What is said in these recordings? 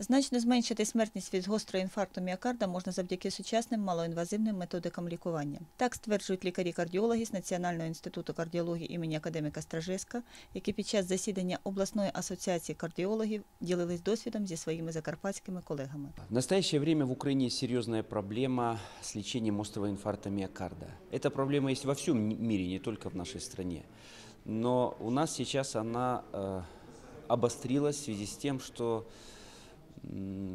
Значно зменшити смертність від гострого інфаркту міокарда можна завдяки сучасним малоінвазивним методикам лікування. Так стверджують лікарі-кардіологи з Національного інституту кардіології імені академіка Стражевська, які під час засідання обласної асоціації кардіологів ділились досвідом зі своїми закарпатськими колегами. В настоящее время в Украине есть серьезная проблема с лечением острого инфаркта миокарда. Эта проблема есть во всем мире, не только в нашей стране. Но у нас сейчас она э, обострилась в связи с тем, что, м,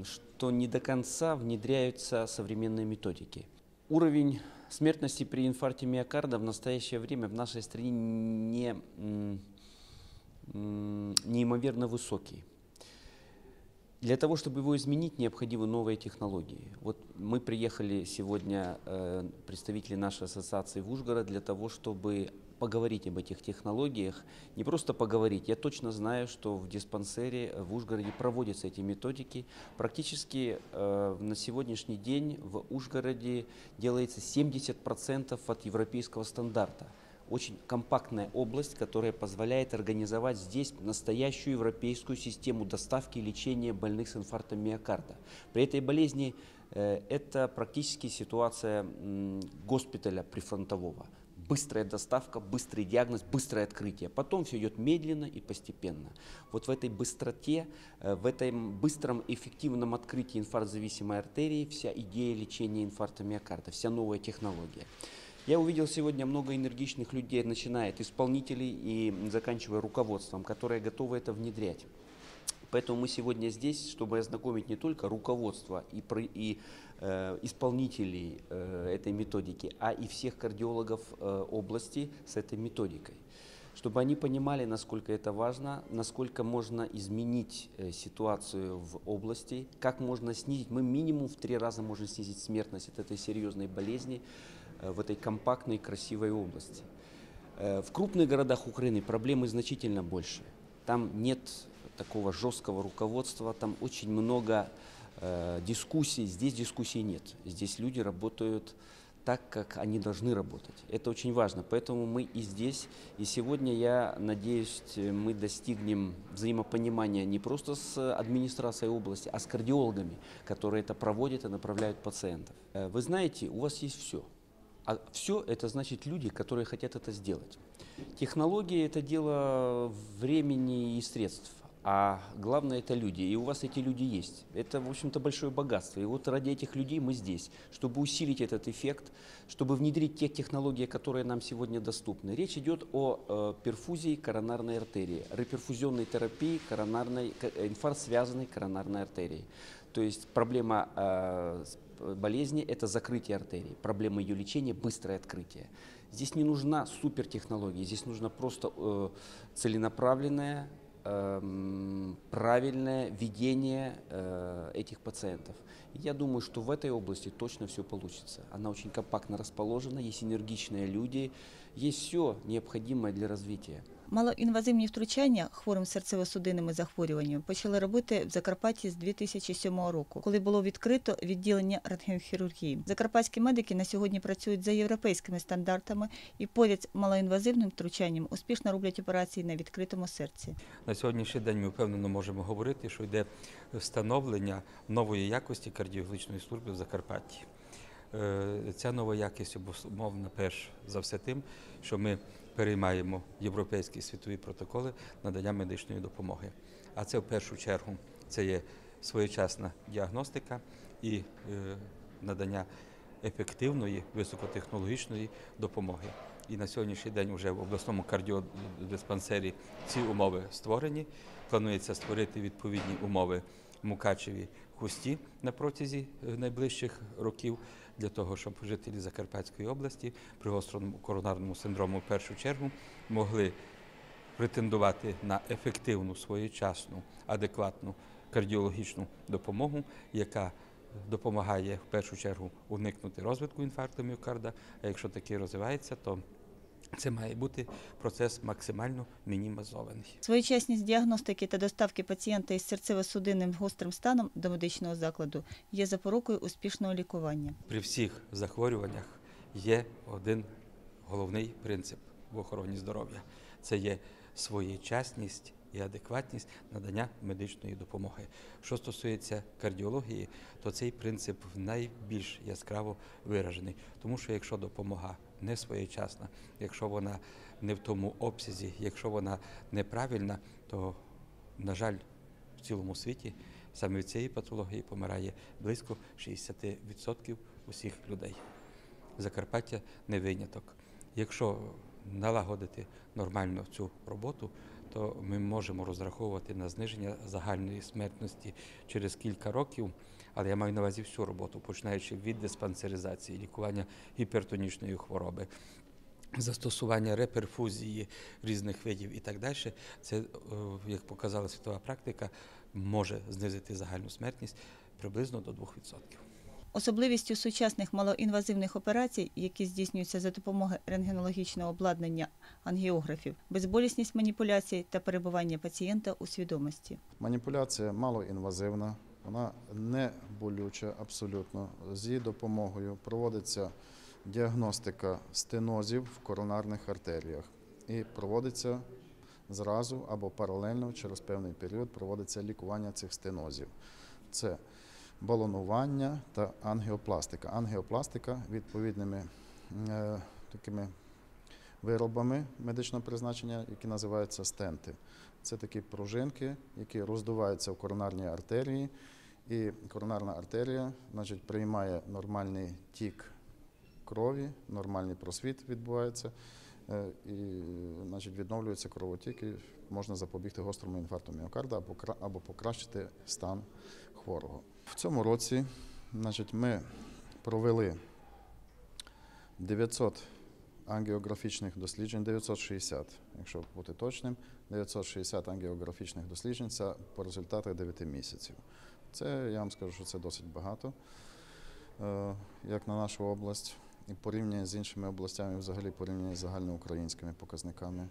что не до конца внедряются современные методики. Уровень смертности при инфаркте миокарда в настоящее время в нашей стране не, неимоверно высокий. Для того, чтобы его изменить, необходимы новые технологии. Вот мы приехали сегодня, э, представители нашей ассоциации в Ужгород, для того, чтобы поговорить об этих технологиях. Не просто поговорить, я точно знаю, что в диспансере в Ужгороде проводятся эти методики. Практически э, на сегодняшний день в Ужгороде делается 70% от европейского стандарта очень компактная область, которая позволяет организовать здесь настоящую европейскую систему доставки и лечения больных с инфарктом миокарда. При этой болезни э, это практически ситуация госпиталя прифронтового. Быстрая доставка, быстрый диагноз, быстрое открытие. Потом все идет медленно и постепенно. Вот в этой быстроте, э, в этом быстром эффективном открытии инфарктозависимой артерии вся идея лечения инфаркта миокарда, вся новая технология. Я увидел сегодня много энергичных людей, начиная от исполнителей и заканчивая руководством, которые готовы это внедрять. Поэтому мы сегодня здесь, чтобы ознакомить не только руководство и, и, э, исполнителей э, этой методики, а и всех кардиологов э, области с этой методикой. Чтобы они понимали, насколько это важно, насколько можно изменить э, ситуацию в области, как можно снизить, мы минимум в три раза можем снизить смертность от этой серьезной болезни э, в этой компактной красивой области. Э, В крупных городах Украины проблемы значительно больше. Там нет такого жесткого руководства, там очень много э, дискуссий. Здесь дискуссий нет. Здесь люди работают так, как они должны работать. Это очень важно. Поэтому мы и здесь, и сегодня, я надеюсь, мы достигнем взаимопонимания не просто с администрацией области, а с кардиологами, которые это проводят и направляют пациентов. Э, Вы знаете, у вас есть все. А все это значит люди, которые хотят это сделать. Технологии это дело времени и средств. А главное это люди. И у вас эти люди есть. Это, в общем-то, большое богатство. И вот ради этих людей мы здесь, чтобы усилить этот эффект, чтобы внедрить те технологии, которые нам сегодня доступны. Речь идет о э, перфузии коронарной артерии, реперфузионной терапии коронарной, э, инфаркт связанной коронарной артерии. То есть проблема э, э, болезни – это закрытие артерии. Проблема ее лечения – быстрое открытие. Здесь не нужна супертехнология, здесь нужно просто э, целенаправленное, эм, правильное ведение э, этих пациентов. Я думаю, что в этой области точно все получится. Она очень компактно расположена, есть энергичные люди, есть все необходимое для развития. Малоінвазивні втручання хворим серцево-судинними захворюваннями почали робити в Закарпатті з 2007 року, коли було відкрито відділення рентгенхірургії. Закарпатські медики на сьогодні працюють за європейськими стандартами і поряд з малоінвазивним втручанням успішно роблять операції на відкритому серці. На сьогоднішній день ми впевнено можемо говорити, що йде встановлення нової якості кардіологічної служби в Закарпатті. Е, Ця нова якість обумовлена перш за все тим, що ми переймаємо європейські світові протоколи надання медичної допомоги. А це в першу чергу це є своєчасна діагностика і е, надання ефективної високотехнологічної допомоги. І на сьогоднішній день вже в обласному кардіодиспансері ці умови створені. Планується створити відповідні умови в Мукачеві Хусті на протязі е, найближчих років для того, щоб жителі Закарпатської області при гострому коронарному синдрому в першу чергу могли претендувати на ефективну, своєчасну, адекватну кардіологічну допомогу, яка допомагає в першу чергу уникнути розвитку інфаркту міокарда. А якщо такий розвивається, то це має бути процес максимально мінімізований. Своєчасність діагностики та доставки пацієнта із серцево-судинним гострим станом до медичного закладу є запорукою успішного лікування. При всіх захворюваннях є один головний принцип в охороні здоров'я це є своєчасність і адекватність надання медичної допомоги. Що стосується кардіології, то цей принцип найбільш яскраво виражений, тому що якщо допомога не своєчасна, якщо вона не в тому обсязі, якщо вона неправильна, то, на жаль, в цілому світі саме від цієї патології помирає близько 60% усіх людей. Закарпаття не виняток. Якщо налагодити нормально цю роботу, то ми можемо розраховувати на зниження загальної смертності через кілька років. Але я маю на увазі всю роботу, починаючи від диспансеризації, лікування гіпертонічної хвороби, застосування реперфузії різних видів і так далі. Це, е, як показала світова практика, може знизити загальну смертність приблизно до 2%. Особливістю сучасних малоінвазивних операцій, які здійснюються за допомогою рентгенологічного обладнання ангіографів, безболісність маніпуляцій та перебування пацієнта у свідомості. Маніпуляція малоінвазивна, вона не болюча абсолютно. З її допомогою проводиться діагностика стенозів в коронарних артеріях і проводиться зразу або паралельно через певний період проводиться лікування цих стенозів. Це балонування та ангіопластика. Ангіопластика відповідними е, такими виробами медичного призначення, які називаються стенти. Це такі пружинки, які роздуваються в коронарній артерії, і коронарна артерія значить, приймає нормальний тік крові, нормальний просвіт відбувається, і значить, відновлюється кровотік, і можна запобігти гострому інфаркту міокарда або, або покращити стан хворого. В цьому році значить, ми провели 900 ангіографічних досліджень, 960, якщо бути точним, 960 ангіографічних досліджень це по результатах 9 місяців. Це я вам скажу, що це досить багато, е, як на нашу область, і порівняння з іншими областями, взагалі порівняння з загальноукраїнськими показниками.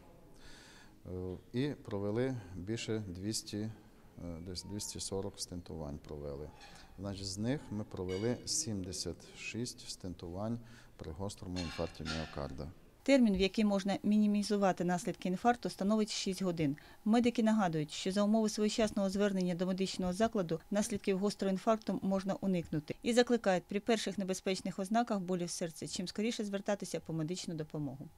Е, І провели більше 200, е, десь 240 стентувань провели. Значить, з них ми провели 76 стентувань при гострому інфаркті міокарда. Термін, в який можна мінімізувати наслідки інфаркту, становить 6 годин. Медики нагадують, що за умови своєчасного звернення до медичного закладу наслідків гострого інфаркту можна уникнути і закликають при перших небезпечних ознаках болі в серці чим скоріше звертатися по медичну допомогу.